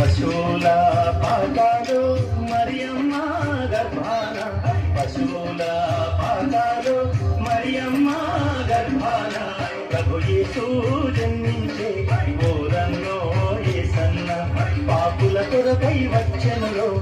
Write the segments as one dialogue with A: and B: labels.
A: పశువుల పాకాలు మరియమ్మ గర్భాన. పశువుల పాకాలు మరియమ్మ గర్భాన. ప్రభుయేసు జన్మించే ఓరన్నో ఏ సన్న పాపుల కొరకై వచ్చనులో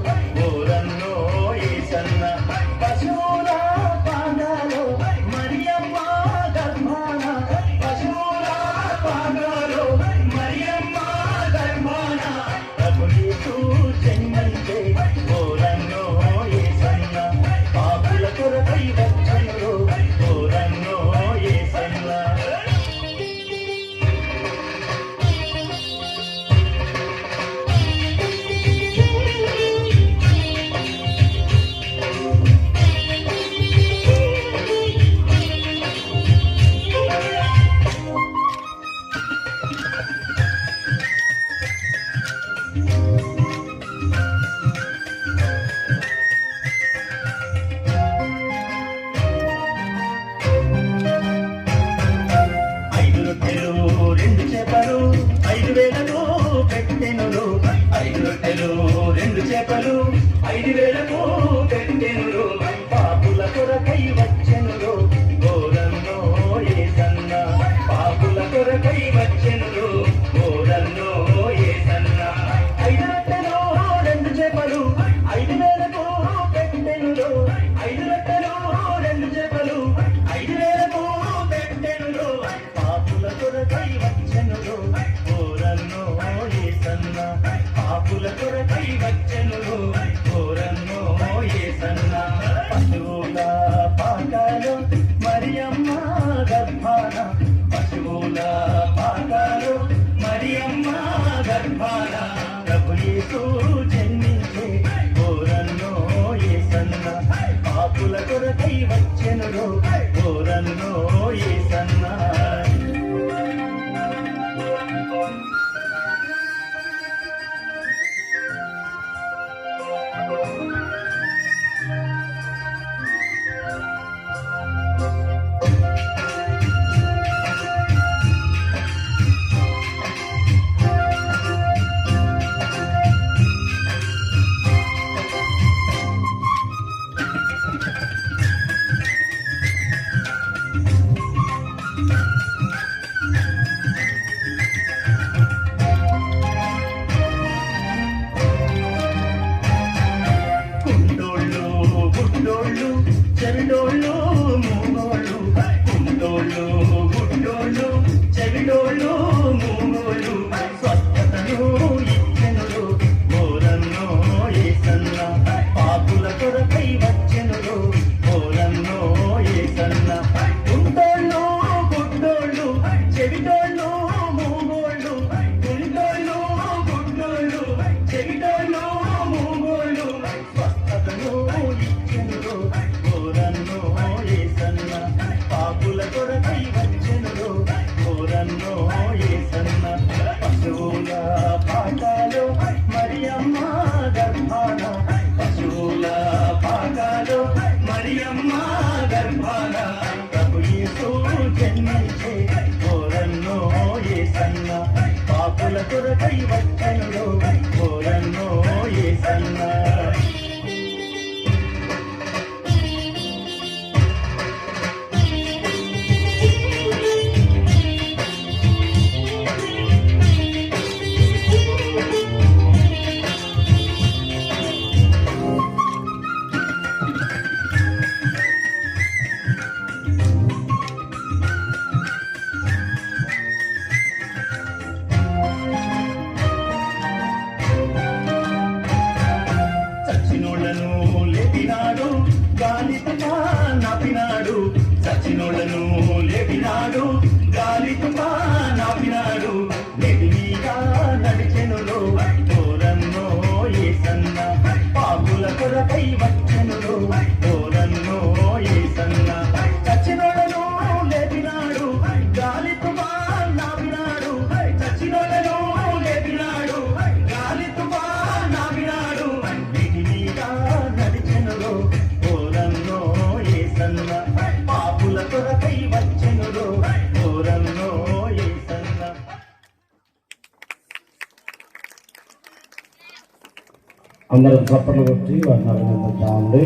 A: కట్టెలు రెండు చేపలు ఐదు వేలకు పెట్టెను పాపుల కొరకై వచ్చెను గోరన్నో ఏసన్న పాపుల కొరకై వచ్చెను గోరన్నో ఏసన్న ఐదు రెండు చేపలు ఐదు துறக்க గడియమ్మా గర్భాన ప్రభుతో జన్మించే కోరన్నో ఏ సన్న పాపుల కొరకై వచ్చనులో Signore lui.
B: అందరూ చప్పట్లు కొట్టి వారిని అభినందించామండి